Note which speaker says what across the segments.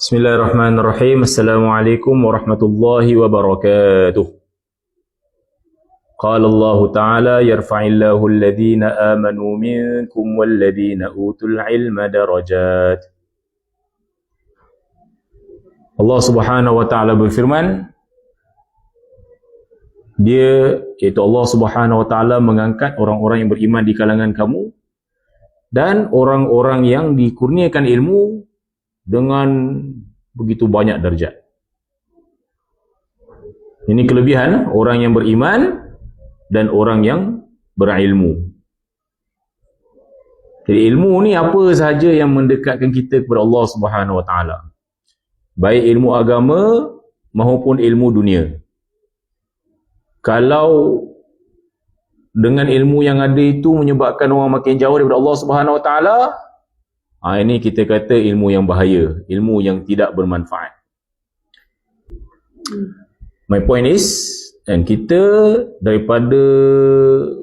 Speaker 1: بسم الله الرحمن الرحيم السلام عليكم ورحمة الله وبركاته قال الله تعالى يرفع الله الذين آمنوا منكم والذين أوتوا العلم درجات Allah Subhanahu wa taala berfirman dia iaitu Allah Subhanahu wa taala mengangkat orang-orang yang beriman di kalangan kamu dan orang-orang yang dikurniakan ilmu dengan begitu banyak darjat. Ini kelebihan orang yang beriman dan orang yang berilmu. Jadi ilmu ni apa sahaja yang mendekatkan kita kepada Allah Subhanahu Wa Taala. Baik ilmu agama maupun ilmu dunia. Kalau dengan ilmu yang ada itu menyebabkan orang makin jauh daripada Allah Subhanahu Wa Taala, Ha, ini kita kata ilmu yang bahaya, ilmu yang tidak bermanfaat. My point is, dan kita daripada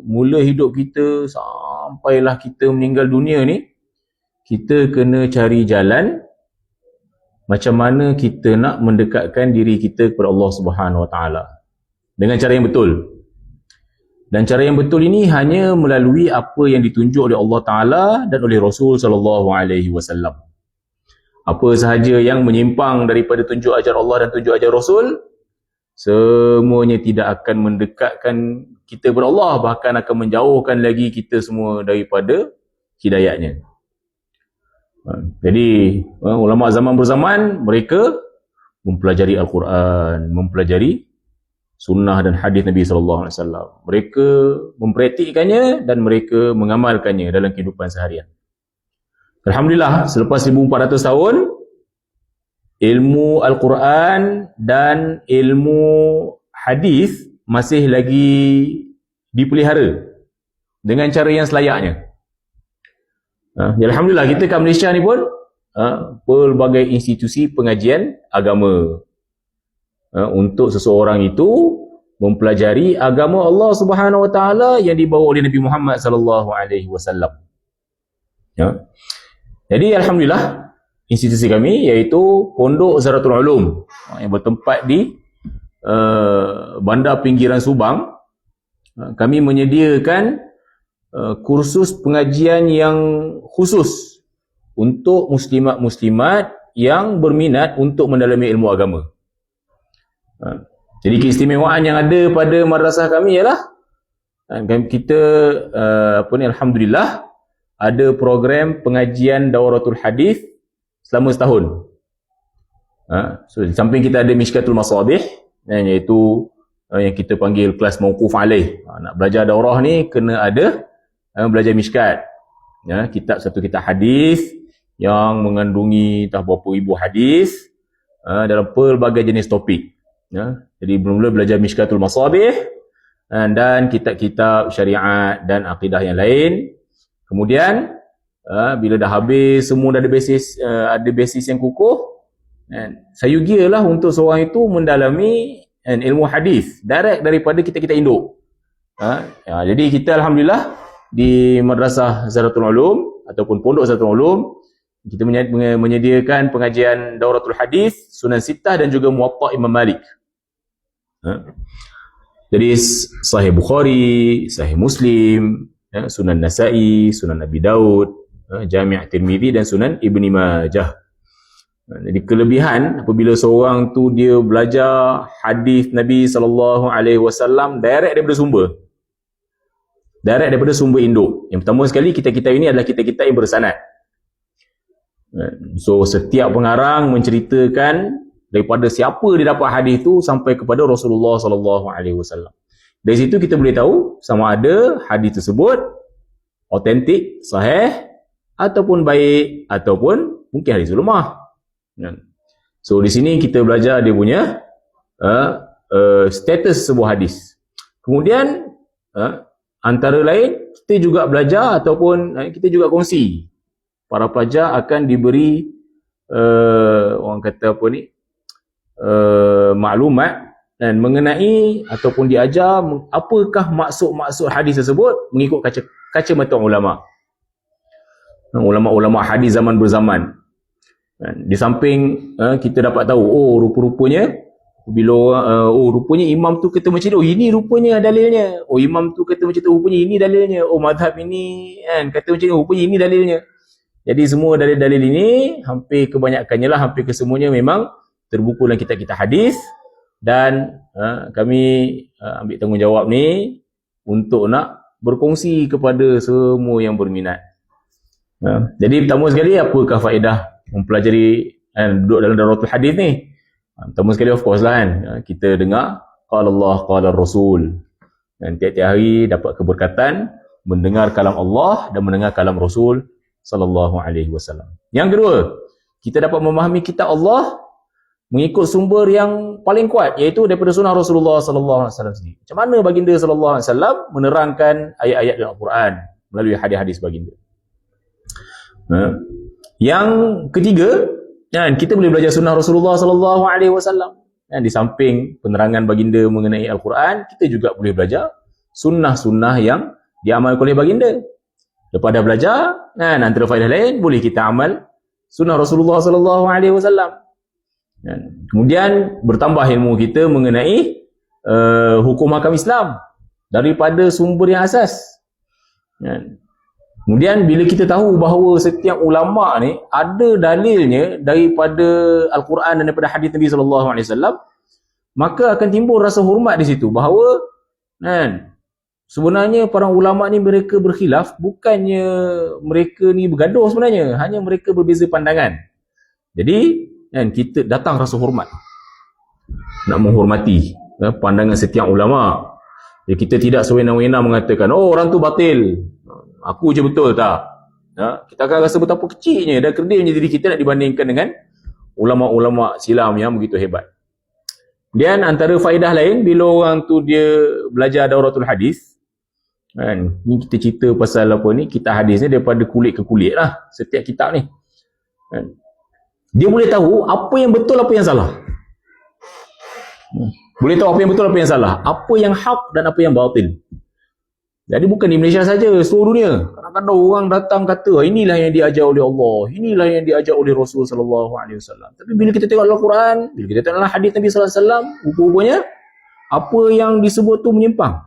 Speaker 1: mula hidup kita sampailah kita meninggal dunia ni, kita kena cari jalan macam mana kita nak mendekatkan diri kita kepada Allah Subhanahu Wa Taala dengan cara yang betul. Dan cara yang betul ini hanya melalui apa yang ditunjuk oleh Allah Taala dan oleh Rasul sallallahu alaihi wasallam. Apa sahaja yang menyimpang daripada tunjuk ajar Allah dan tunjuk ajar Rasul, semuanya tidak akan mendekatkan kita kepada Allah, bahkan akan menjauhkan lagi kita semua daripada hidayahnya. Jadi, ulama zaman berzaman mereka mempelajari Al-Quran, mempelajari sunnah dan hadis Nabi sallallahu alaihi wasallam. Mereka mempraktikkannya dan mereka mengamalkannya dalam kehidupan seharian. Alhamdulillah selepas 1400 tahun ilmu Al-Quran dan ilmu hadis masih lagi dipelihara dengan cara yang selayaknya. Ha, ya Alhamdulillah kita kat Malaysia ni pun ha, pelbagai institusi pengajian agama uh, untuk seseorang itu mempelajari agama Allah Subhanahu Wa Taala yang dibawa oleh Nabi Muhammad Sallallahu Alaihi Wasallam. Ya. Jadi alhamdulillah institusi kami iaitu Pondok Zaratul Ulum uh, yang bertempat di uh, bandar pinggiran Subang. Uh, kami menyediakan uh, kursus pengajian yang khusus untuk muslimat-muslimat yang berminat untuk mendalami ilmu agama. Ha. Jadi keistimewaan yang ada pada madrasah kami ialah ha, kita uh, apa ni alhamdulillah ada program pengajian dauratul hadis selama setahun. Ha, so samping kita ada Mishkatul Masabih iaitu yang kita panggil kelas mauquf alaih. Ha, nak belajar daurah ni kena ada belajar Mishkat. Ya, kitab satu kitab hadis yang mengandungi entah berapa ribu hadis dalam pelbagai jenis topik. Ya. Jadi mula belajar Mishkatul Masabih eh, dan kitab-kitab syariat dan akidah yang lain. Kemudian uh, bila dah habis semua dah ada basis uh, ada basis yang kukuh dan sayugialah untuk seorang itu mendalami and ilmu hadis direct daripada kita-kita induk. Ha? Ya, jadi kita alhamdulillah di Madrasah Zaratul Ulum ataupun Pondok Zaratul Ulum kita menyediakan pengajian Dauratul Hadis, Sunan Sittah dan juga Muwatta Imam Malik. Ha? Jadi Sahih Bukhari, Sahih Muslim, ya, Sunan Nasai, Sunan Nabi Daud, ha, Jami' Tirmidhi dan Sunan Ibni Majah. Ha, jadi kelebihan apabila seorang tu dia belajar hadis Nabi sallallahu alaihi wasallam direct daripada sumber. Direct daripada sumber induk. Yang pertama sekali kita-kita ini adalah kita-kita yang bersanad. So setiap pengarang menceritakan daripada siapa dia dapat hadis tu sampai kepada Rasulullah sallallahu alaihi wasallam. Dari situ kita boleh tahu sama ada hadis tersebut autentik, sahih ataupun baik ataupun mungkin hadis lemah. Kan? So di sini kita belajar dia punya uh, uh, status sebuah hadis. Kemudian uh, antara lain kita juga belajar ataupun uh, kita juga kongsi para pelajar akan diberi uh, orang kata apa ni uh, maklumat dan mengenai ataupun diajar apakah maksud-maksud hadis tersebut mengikut kaca kaca mata ulama. Ulama-ulama hadis zaman berzaman. Kan? Di samping uh, kita dapat tahu, oh rupa-rupanya bila uh, oh rupanya imam tu kata macam ni, oh ini rupanya dalilnya. Oh imam tu kata macam tu, rupanya ini dalilnya. Oh madhab ini kan kata macam ni, rupanya ini dalilnya. Jadi semua dalil-dalil ini hampir kebanyakannya lah, hampir kesemuanya memang terbuku dalam kitab-kitab hadis dan uh, kami uh, ambil tanggungjawab ni untuk nak berkongsi kepada semua yang berminat. Uh, jadi pertama sekali apakah faedah mempelajari dan duduk dalam daratul hadis ni. Ha, pertama sekali of course lah kan, ha, kita dengar qala Allah qala Rasul. Dan tiap-tiap hari dapat keberkatan mendengar kalam Allah dan mendengar kalam Rasul sallallahu alaihi wasallam. Yang kedua, kita dapat memahami kitab Allah mengikut sumber yang paling kuat iaitu daripada sunnah Rasulullah sallallahu alaihi wasallam sendiri. Macam mana baginda sallallahu alaihi wasallam menerangkan ayat-ayat dalam Al-Quran melalui hadis-hadis baginda. Ha? Yang ketiga, kan, kita boleh belajar sunnah Rasulullah sallallahu alaihi wasallam. Kan, di samping penerangan baginda mengenai Al-Quran, kita juga boleh belajar sunnah-sunnah yang diamalkan oleh baginda. Lepas dah belajar, kan, antara faedah lain, boleh kita amal sunnah Rasulullah sallallahu alaihi wasallam. Kan. Kemudian bertambah ilmu kita mengenai uh, hukum hakam Islam daripada sumber yang asas. Kan. Kemudian bila kita tahu bahawa setiap ulama ni ada dalilnya daripada Al-Quran dan daripada hadis Nabi sallallahu alaihi wasallam, maka akan timbul rasa hormat di situ bahawa kan sebenarnya para ulama ni mereka berkhilaf bukannya mereka ni bergaduh sebenarnya, hanya mereka berbeza pandangan. Jadi kan kita datang rasa hormat. Nak menghormati ya, pandangan setiap ulama. Jadi kita tidak sewenang-wenang mengatakan, oh orang tu batil, Aku je betul tak? Ha? Kita akan rasa betapa kecilnya dan kerdilnya diri kita nak dibandingkan dengan ulama-ulama silam yang begitu hebat. Dan antara faedah lain bila orang tu dia belajar dauratul hadis kan ni kita cerita pasal apa ni kita hadis ni daripada kulit ke kulit lah setiap kitab ni kan dia boleh tahu apa yang betul apa yang salah hmm. boleh tahu apa yang betul apa yang salah apa yang hak dan apa yang batil jadi bukan di Malaysia saja, seluruh dunia. Kadang-kadang orang datang kata, ah, inilah yang diajar oleh Allah, inilah yang diajar oleh Rasul sallallahu alaihi wasallam. Tapi bila kita tengok Al-Quran, bila kita tengok hadis Nabi sallallahu alaihi wasallam, rupanya apa yang disebut tu menyimpang.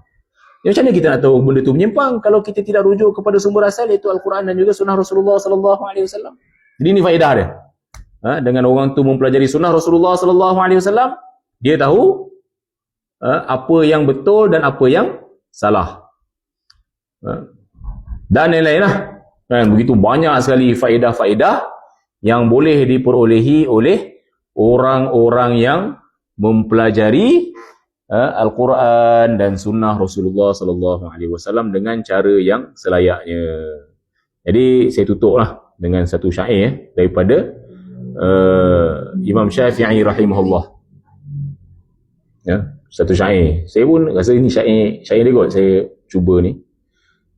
Speaker 1: Ya, macam mana kita nak tahu benda tu menyimpang kalau kita tidak rujuk kepada sumber asal iaitu Al-Quran dan juga sunnah Rasulullah sallallahu alaihi wasallam. Jadi ini faedah dia. Ha, dengan orang tu mempelajari sunnah Rasulullah sallallahu alaihi wasallam, dia tahu ha, apa yang betul dan apa yang salah. Ha? dan lain-lain lah kan begitu banyak sekali faedah-faedah yang boleh diperolehi oleh orang-orang yang mempelajari uh, Al-Quran dan Sunnah Rasulullah Sallallahu Alaihi Wasallam dengan cara yang selayaknya. Jadi saya tutuplah dengan satu syair eh, daripada uh, Imam Syafi'i rahimahullah. Ya, satu syair. Saya pun rasa ini syair syair dia kot. Saya cuba ni.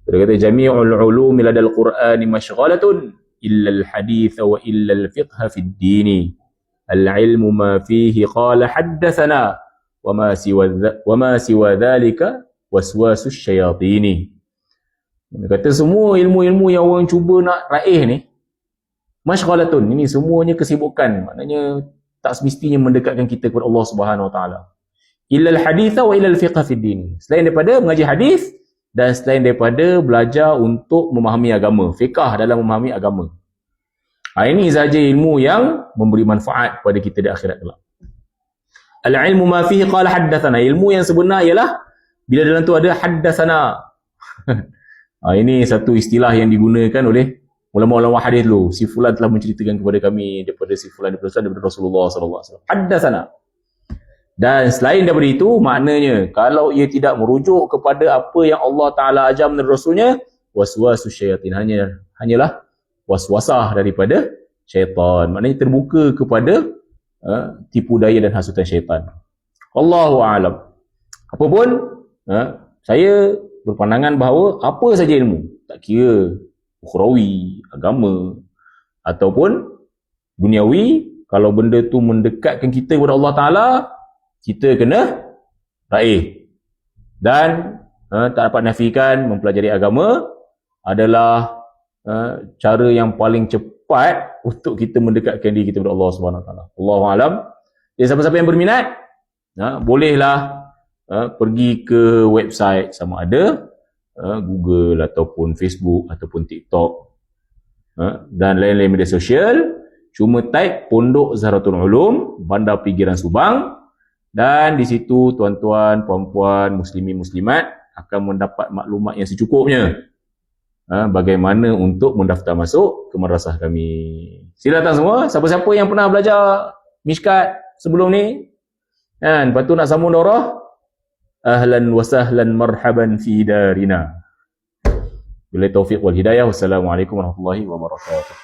Speaker 1: Dia kata jami'ul ulumi ladal Qur'ani mashghalatun illa al-hadith wa illa al-fiqh fi ad-din. Al-ilmu ma fihi qala haddathana wa ma siwa wa ma siwa dhalika waswasus syayatin. Dia kata semua ilmu-ilmu yang orang cuba nak raih ni mashghalatun ini semuanya kesibukan maknanya tak semestinya mendekatkan kita kepada Allah Subhanahu wa taala. Illa al-hadith wa illa al-fiqh fi ad-din. Selain daripada mengaji hadis dan selain daripada belajar untuk memahami agama, fiqah dalam memahami agama. Ha, ini sahaja ilmu yang memberi manfaat kepada kita di akhirat kelak. Al-ilmu ma fihi qala haddathana. Ilmu yang sebenar ialah bila dalam tu ada haddathana. ha, ini satu istilah yang digunakan oleh ulama-ulama hadis dulu. Si fulan telah menceritakan kepada kami daripada si fulan daripada, daripada Rasulullah sallallahu alaihi wasallam. Haddathana. Dan selain daripada itu, maknanya kalau ia tidak merujuk kepada apa yang Allah Ta'ala ajar menurut Rasulnya, waswasu syaitan. Hanya, hanyalah waswasah daripada syaitan. Maknanya terbuka kepada uh, tipu daya dan hasutan syaitan. Allahu a'lam. Apapun, uh, saya berpandangan bahawa apa saja ilmu, tak kira ukhrawi, agama, ataupun duniawi, kalau benda tu mendekatkan kita kepada Allah Ta'ala, kita kena raih dan uh, tak dapat nafikan mempelajari agama adalah uh, cara yang paling tepat untuk kita mendekatkan diri kita kepada Allah Subhanahu Taala. Allahu alam. Jadi siapa-siapa yang berminat, ha, bolehlah ha, pergi ke website sama ada ha, Google ataupun Facebook ataupun TikTok. Ha, dan lain-lain media sosial. Cuma type Pondok Zahratul Ulum, Bandar Pigiran Subang. Dan di situ tuan-tuan, puan-puan, muslimin, muslimat akan mendapat maklumat yang secukupnya. Ha, bagaimana untuk mendaftar masuk ke madrasah kami. Sila datang semua, siapa-siapa yang pernah belajar miskat sebelum ni, kan, lepas tu nak sambung daurah, ahlan wa sahlan marhaban fi darina. Bila taufiq wal hidayah, wassalamualaikum warahmatullahi wabarakatuh.